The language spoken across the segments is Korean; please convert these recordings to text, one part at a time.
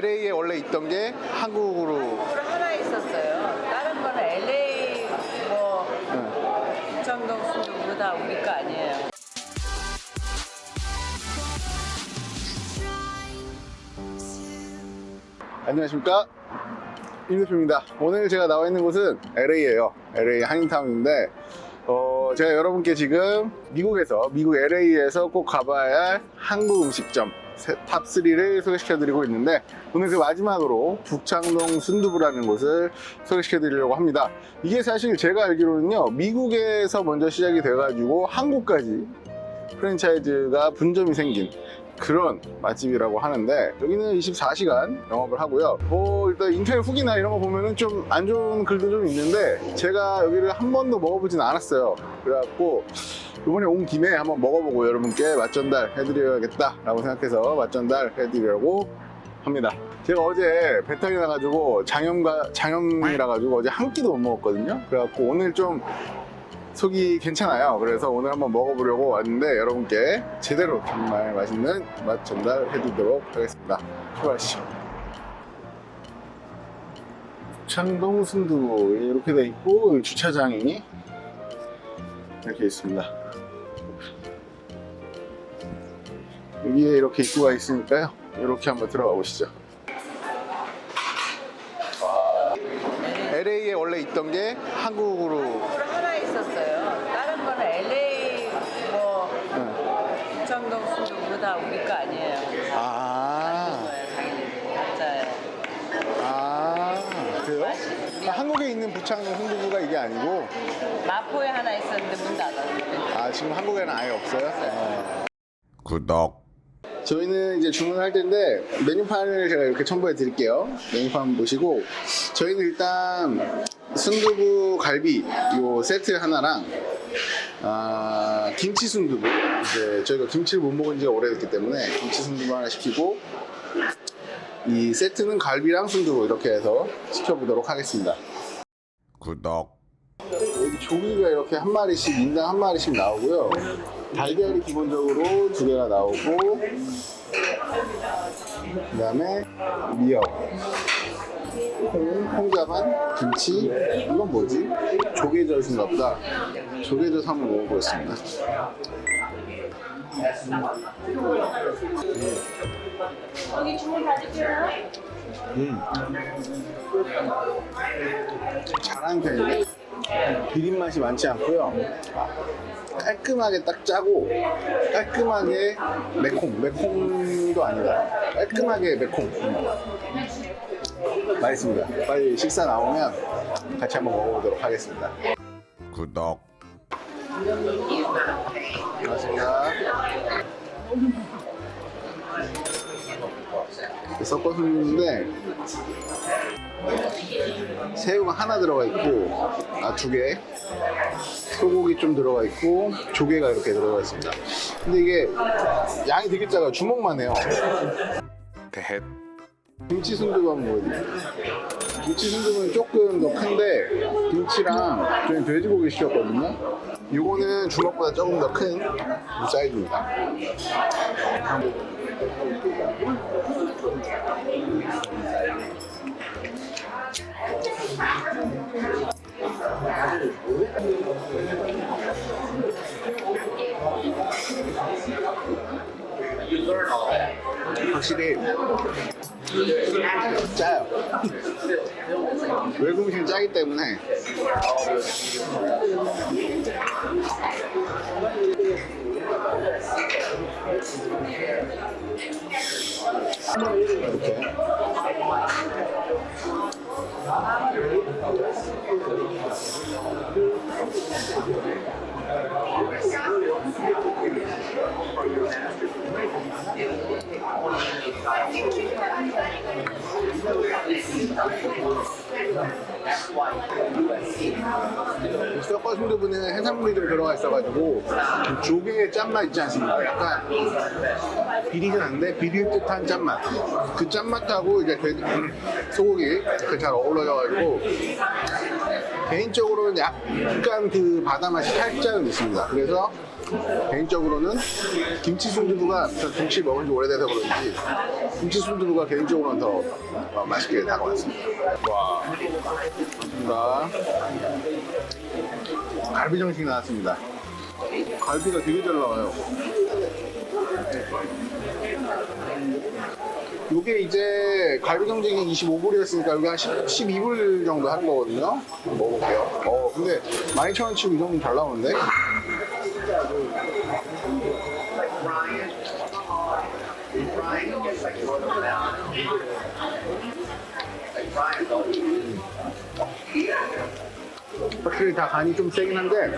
LA에 원래 있던 게 한국으로 프로 하나 있었어요. 다른 거는 LA 뭐 네. 부창동 순두부 다 우리 거 아니에요. 안녕하십니까 임 대표입니다 오늘 제가 나와 있는 곳은 LA예요 LA 한인타운인데 어, 제가 여러분께 지금 미국에서 미국 LA에서 꼭 가봐야 할 한국 음식점 세- 탑3를 소개시켜 드리고 있는데 오늘 그 마지막으로 북창동 순두부라는 곳을 소개시켜 드리려고 합니다. 이게 사실 제가 알기로는요 미국에서 먼저 시작이 돼 가지고 한국까지 프랜차이즈가 분점이 생긴 그런 맛집이라고 하는데 여기는 24시간 영업을 하고요. 뭐 일단 인터넷 후기나 이런 거 보면은 좀 안 좋은 글도 좀 있는데 제가 여기를 한 번도 먹어보진 않았어요. 그래갖고 이번에 온 김에 한번 먹어보고 여러분께 맛전달 해드려야겠다 라고 생각해서 맛전달 해드리려고 합니다. 제가 어제 배탈이 나가지고 장염가 장염이라 가지고 어제 한 끼도 못 먹었거든요. 그래갖고 오늘 좀 속이 괜찮아요. 그래서 오늘 한번 먹어보려고 왔는데 여러분께 제대로 정말 맛있는 맛 전달해드리도록 하겠습니다. 출발하시죠. 창동 순두부 이렇게 돼 있고 주차장이 이렇게 있습니다. 여기에 이렇게 입구가 있으니까요. 이렇게 한번 들어가 보시죠. LA에 원래 있던 게 한국으로 있었어요. 다른 거는 LA 뭐 네. 부창동 순두부 다 우리 거 아니에요. 아. 아, 그래요? 아, 한국에 있는 부창동 순두부가 이게 아니고, 마포에 하나 있었는데 문 닫았어요. 아, 지금 한국에는 아예 없어요? 구독. 저희는 이제 주문할 텐데, 메뉴판을 제가 이렇게 첨부해 드릴게요. 메뉴판 보시고, 저희는 일단 순두부 갈비 요 세트 하나랑, 아, 김치 순두부. 이제 저희가 김치를 못 먹은 지가 오래됐기 때문에 김치 순두부 하나 시키고, 이 세트는 갈비랑 순두부 이렇게 해서 시켜보도록 하겠습니다. 구독. 여기 조기가 이렇게 한 마리씩 인당 한 마리씩 나오고요. 달걀이 기본적으로 두 개가 나오고 그 다음에 미역, 콩, 콩자반, 김치 이건 뭐지? 조개젓인가 보다. 조개젓 한번 먹어보겠습니다. 음. 잘하는 편이네. 비린 맛이 많지 않고요. 깔끔하게 딱 짜고 깔끔하게 매콤, 매콤도 아니다. 깔끔하게 매콤. 음. 맛있습니다. 빨리 식사 나오면 같이 한번 먹어보도록 하겠습니다. 구독. 고맙습니다. 섞어서 있는데 새우가 하나 들어가 있고 아 두 개 소고기 좀 들어가 있고 조개가 이렇게 들어가 있습니다 근데 이게 양이 되게 작아요 주먹만 해요. 김치 순두부 한번 보여드릴게요 김치 순두부는 조금 더 큰데 김치랑 저희 돼지고기 시켰거든요. 이거는 주먹보다 조금 더 큰 사이즈입니다. 확실히 짜요. 외국 음식은 짜기 때문에 이렇게 That's why. 섞어 순두부는 해산물이 좀 들어가 있어가지고 그 조개의 짠맛 있지 않습니까? 약간 비리진 않는데 비릴 듯한 짠맛. 그 짠맛하고 이제 그 소고기 그잘 어우러져가지고 개인적으로는 약간 그 바다 맛이 살짝은 있습니다. 그래서 개인적으로는 김치 순두부가 저 김치 먹은 지 오래돼서 그런지 김치 순두부가 개인적으로는 더 어, 맛있게 다가왔습니다. 와, 감사합니다. 갈비 정식 나왔습니다. 갈비가 되게 잘 나와요. 이게 이제 갈비 정직이 25불이었으니까 여기 한 10, 12불 정도 하는 거거든요. 먹어볼게요. 어, 근데 12,000원 치고 이 정도면 잘 나오는데? 확실히 다 간이 좀 세긴 한데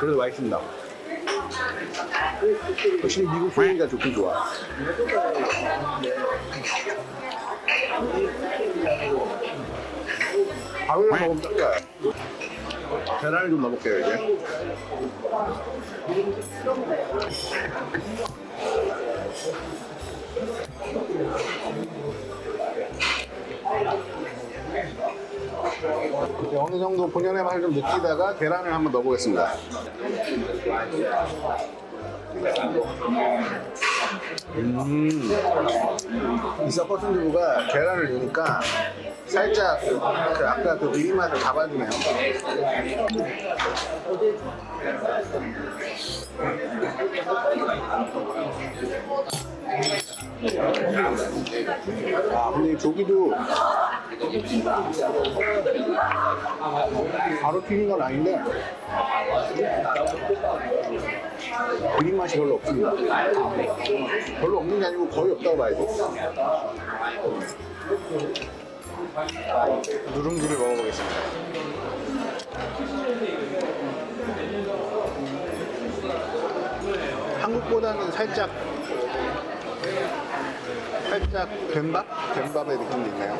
그래도 맛있습니다. 확실히 미국 소리가 좋긴 좋아. 밥이랑 먹으면 딱 좋아요. 계란을 좀 넣어볼게요, 이제. 이제 어느 정도 본연의 맛을 좀 느끼다가 계란을 한번 넣어보겠습니다. 음, 이 섞어 순두부가 계란을 넣으니까 살짝 그 아까 그 비린 맛을 잡아주네요. 아, 근데 이 조기도 바로 튀긴 건 아닌데 비린 맛이 별로 없습니다. 별로 없는 게 아니고 거의 없다고 봐야 돼. 누룽지를 먹어보겠습니다. 한국보다는 살짝 살짝 된밥? 된밥의 느낌도 있네요.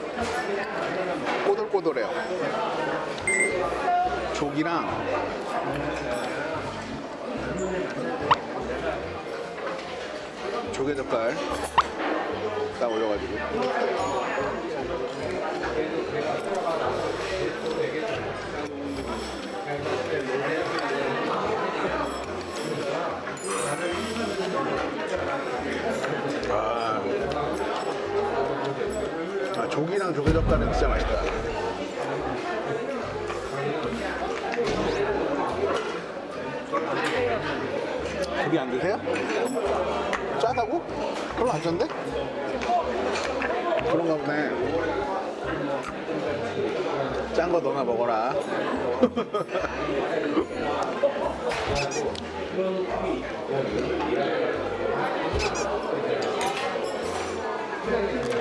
꼬들꼬들해요. 조기랑 조개 젓갈 딱 올려가지고 조기 안 드세요? 짜다고? 별로 안 짠데? 그런가 보네. 짠 거 너나 먹어라.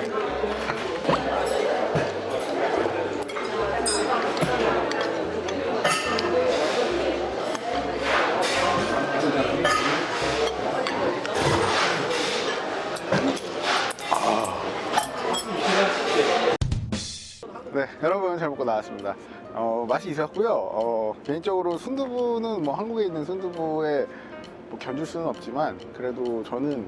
네, 여러분 잘 먹고 나왔습니다. 어, 맛이 있었고요. 어, 개인적으로 순두부는 뭐 한국에 있는 순두부에 뭐 견줄 수는 없지만 그래도 저는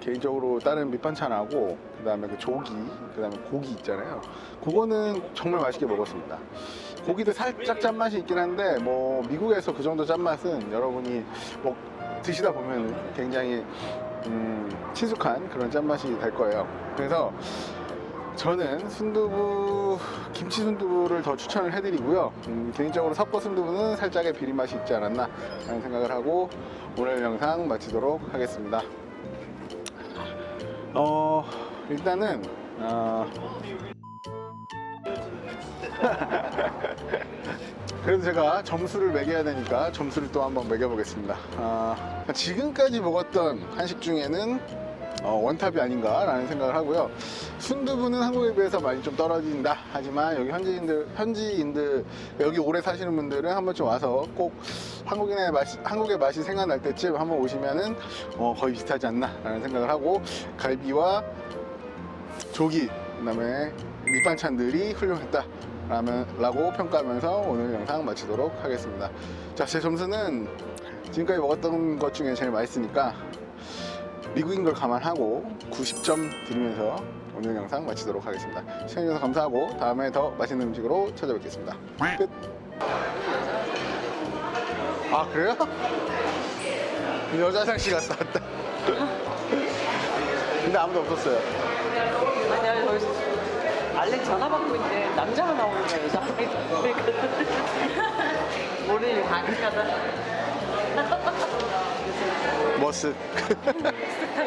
개인적으로 다른 밑반찬하고 그다음에 그 조기, 그다음에 고기 있잖아요. 그거는 정말 맛있게 먹었습니다. 고기도 살짝 짠맛이 있긴 한데 뭐 미국에서 그 정도 짠맛은 여러분이 뭐 드시다 보면 굉장히 음, 친숙한 그런 짠맛이 될 거예요. 그래서 저는 순두부, 김치 순두부를 더 추천을 해드리고요. 음, 개인적으로 섞어 순두부는 살짝의 비린 맛이 있지 않았나 라는 생각을 하고 오늘 영상 마치도록 하겠습니다. 어, 일단은, 어, 그래도 제가 점수를 매겨야 되니까 점수를 또 한번 매겨보겠습니다. 아, 지금까지 먹었던 한식 중에는 어, 원탑이 아닌가라는 생각을 하고요. 순두부는 한국에 비해서 많이 좀 떨어진다. 하지만 여기 현지인들, 현지인들, 여기 오래 사시는 분들은 한 번쯤 와서 꼭 한국인의 맛이, 한국의 맛이 생각날 때쯤 한번 오시면은 어, 거의 비슷하지 않나라는 생각을 하고 갈비와 조기, 그 다음에 밑반찬들이 훌륭했다. 라면, 라고 평가하면서 오늘 영상 마치도록 하겠습니다. 자, 제 점수는 지금까지 먹었던 것 중에 제일 맛있으니까 미국인 걸 감안하고 90점 드리면서 오늘 영상 마치도록 하겠습니다. 시청해주셔서 감사하고 다음에 더 맛있는 음식으로 찾아뵙겠습니다. 끝. 아 그래요? 여자 화장실 갔다 왔다. 근데 아무도 없었어요. 아니야 저기 알렉 전화 받고 있는데 남자가 나오는 거야 여자 모르니 가니까다 머쓱.